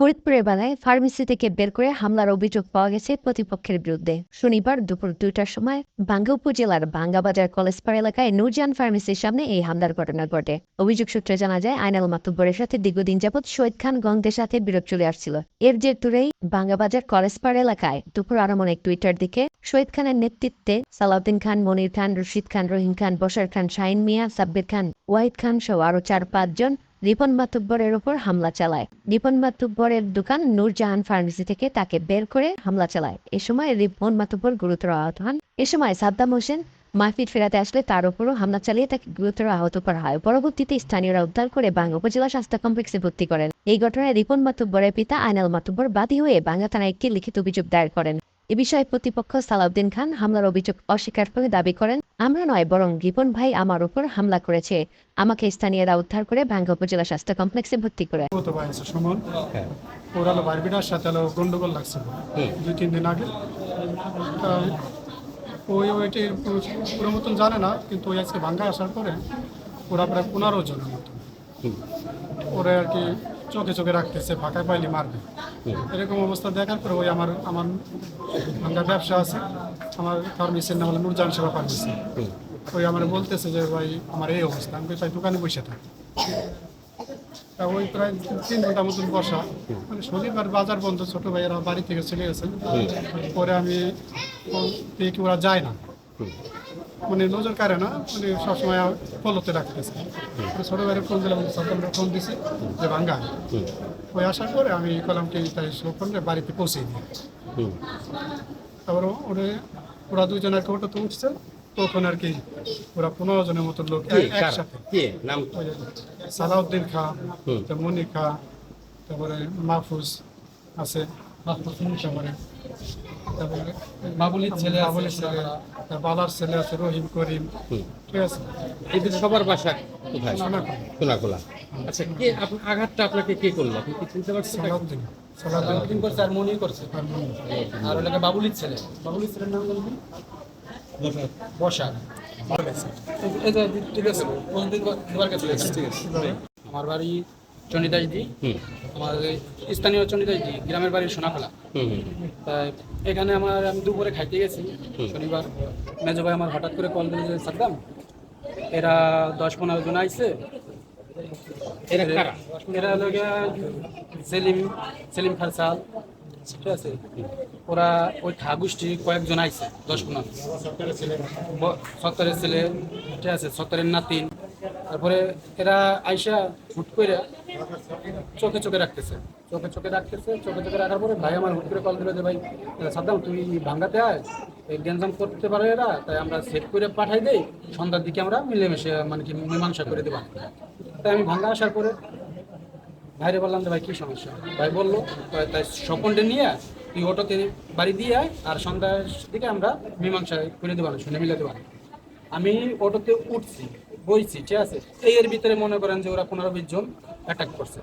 ফরিদপুরের বেলায় ফার্মেসি থেকে বের করে হামলার অভিযোগ পাওয়া গেছে প্রতিপক্ষের বিরুদ্ধে। শনিবার দুপুর দুইটার সময় বাঙ্গা উপজেলার বাঙ্গাবাজার কলেজপাড় এলাকায় নুরজান ফার্মেসির সামনে এই হামলার ঘটনা ঘটে। অভিযোগ সূত্রে জানা যায়, আইনাল মাতুব্বরের সাথে দীর্ঘদিন যাবৎ শহীদ খান গঙ্গের সাথে বিরোধ চলে আসছিল। এর জের ধরেই বাঙ্গাবাজার কলেজপাড় এলাকায় দুপুর আরমন এক টুইটার দিকে শহীদ খানের নেতৃত্বে সালাউদ্দিন খান, মনির খান, রশিদ খান, রহিম খান, বশার খান, শাহিন মিয়া, সাব্বির খান, ওয়াহিদ খান সহ আরও চার পাঁচজন রিপন মাতুব্বরের ওপর হামলা চালায়। রিপন মাতুব্বরের দোকান নূরজাহান ফার্মেসি থেকে তাকে বের করে হামলা চালায়। এ সময় রিপন মাতুব্বর গুরুতর আহত হন। এ সময় সাদ্দাম হোসেন মাহফিদ ফেরাতে আসলে তার উপরও হামলা চালিয়ে তাকে গুরুতর আহত করা হয়। পরবর্তীতে স্থানীয়রা উদ্ধার করে বাংলা উপজেলা স্বাস্থ্য কমপ্লেক্সে ভর্তি করেন। এই ঘটনায় রিপন মাতুব্বরের পিতা আইনাল মাতুব্বর বাদী হয়ে বাংলা থানায় একটি লিখিত অভিযোগ দায়ের করেন। এ বিষয়ে প্রতিপক্ষ সালাউদ্দিন খান হামলার অভিযোগ অস্বীকার করে দাবি করেন আমরা নয় বরং রিপন ভাই আমার উপর হামলা করেছে। আমাকে স্থানীয়রা উদ্ধার করে ভাঙ্গা উপজেলা স্বাস্থ্য কমপ্লেক্সে ভর্তি করে। সুমন। বারবিটার সাথে হলো গন্ডগোল লাগছিল দুই তিন দিন আগে। ওই ওইটি পুরো মতন জানে না কিন্তু ওই আজকে ভাঙ্গা আসার পরে ওরা প্রায় পনেরো জনের মতন ওরা আর কি চোখে চোখে রাখতেছে ফাঁকা পাইলে মারবে। এরকম অবস্থা দেখার পরে ওই আমার আমার ভাঙ্গা ব্যবসা আছে আমার ফার্মেসির নাম হলো নুরজান সেবা ফার্মেসি। ওই আমার বলতেছে যে ভাই আমার এই অবস্থা। আমি তাই দোকানে বসে থাকি। তা ওই প্রায় তিন ঘণ্টা মতন বসা। মানে শনিবার বাজার বন্ধ ছোট ভাইয়েরা বাড়ি থেকে চলে গেছে। পরে আমি দেখি ওরা যায় না। মানে নজর কারে না মানে সবসময় ফলতে রাখতেছে। ছোট ভাইয়ের ফোন দিলাম সকালে ফোন দিছি যে ভাঙ্গা। ওই আসার পরে আমি কলাম কি তাই ফোন বাড়িতে পৌঁছে দিই তারপর ওরে ওরা দুজন আর কি ওটাতে উঠছে তখন আর কি ওরা পনেরো জনের মতো লোক একসাথে। সালাউদ্দিন খা। মনি খা তারপরে মাহফুজ আছে। বাবুলির ছেলে আছে, বাবুলির ছেলে। তার বাবার ছেলে আছে রহিম করিম। ঠিক আছে? এদের সবার বাসা কোথায়? সোনাখোলা। আচ্ছা কে আঘাতটা আপনাকে কে করল? আপনি কি চিনতে পারছেন? সালাউদ্দিন। করছে আর মনির করছে। আর মনি। ওটাকে বাবুলির ছেলে। বাবুলির ছেলের নাম বলবি বসা ঠিক আছে। আমার বাড়ি চণ্ডীদাসদি হুম। আমার এই স্থানীয় চণ্ডীদাসদি গ্রামের বাড়ি সোনাখোলা। তাই এখানে আমার আমি দুপুরে খাইতে গেছি শনিবার। মেজো ভাই আমার হঠাৎ করে কল দিল যে সাদ্দাম এরা দশ পনেরো জন আইছে। এরা এরা হলো সেলিম সেলিম খারসাল ঠিক আছে? ওরা ওই ঠাগুষ্ঠী কয়েকজন আইছে দশ পনেরো সত্তরের ছেলে। ঠিক আছে? সত্তরের নাতিন। তারপরে এরা আইসা হুট করে চোখে চোখে রাখতেছে। চোখে চোখে রাখতেছে, চোখে চোখে রাখার পরে ভাই আমার হুট করে কল দিল যে, ভাই সাদ্দাম তুই ভাঙ্গাতে আয়। এই গ্যাঞ্জাম করতে পারো এরা, তাই আমরা সেট করে পাঠাই দেই। সন্ধ্যার দিকে আমরা মিলেমিশে মানে কি, মীমাংসা করে দেবো তাই আমি ভাঙ্গা আসার পরে ভাইরে বললাম যে, ভাই, কী সমস্যা? ভাই বলল, তাই- স্বপনটা নিয়ে তুই অটোতে বাড়ি দিয়ে আয়, আর সন্ধ্যার দিকে আমরা মীমাংসা করে দেবো না শুনে মিলে দেবো না। আমি অটোতে উঠছি। বইছি ঠিক আছে। এই এর ভিতরে মনে করেন যে ওরা পনেরো বিশ জন অ্যাটাক করছে।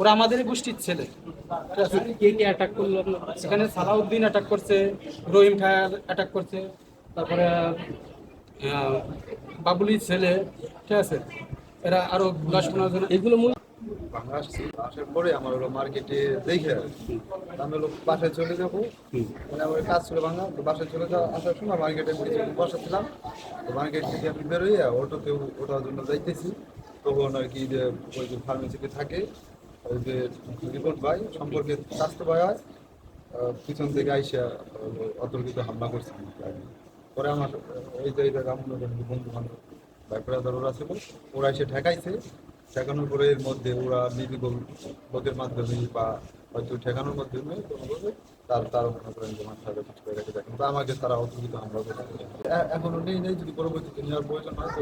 ওরা আমাদের গোষ্ঠীর ছেলে। ঠিক কে কে অ্যাটাক করল সেখানে সালাউদ্দিন অ্যাটাক করছে রহিম খায়ার অ্যাটাক করছে তারপরে বাবুলির ছেলে ঠিক আছে? এরা আরও দশ পনেরো জন এগুলো মূল বাংলা আসছি আসার পরে আমার হলো মার্কেটে দেখে আমি হলো বাসায় চলে যাব। মানে আমার কাজ ছিল বাংলা তো বাসায় চলে যাওয়া আসার সময় মার্কেটে বসাছিলাম তো মার্কেট থেকে আমি বেরোই অটোতে ওঠার জন্য যাইতেছি। তখন আর কি যে ওই যে ফার্মেসিতে থাকে ওই যে রিপোর্ট ভাই সম্পর্কে স্বাস্থ্য ভাই হয় পিছন থেকে আইসা অতর্কিত হামলা করছে পরে আমার ওই যে এটা রামুল বন্ধু বান্ধব ভাই ব্রাদার ওরা ছিল ওরা এসে ঠেকাইছে। ঠেকানোর পরে এর মধ্যে ওরা নির্বিকল লোকের মাধ্যমে বা হয়তো ঠেকানোর মাধ্যমে কোনোভাবে তার, তারা মনে করেন যে মাথা কিছু করে রেখে দেয়। কিন্তু আমাকে তারা অসুবিধা আমরা এখনও নেই নেই, যদি পরবর্তীতে নেওয়ার প্রয়োজন হয় তো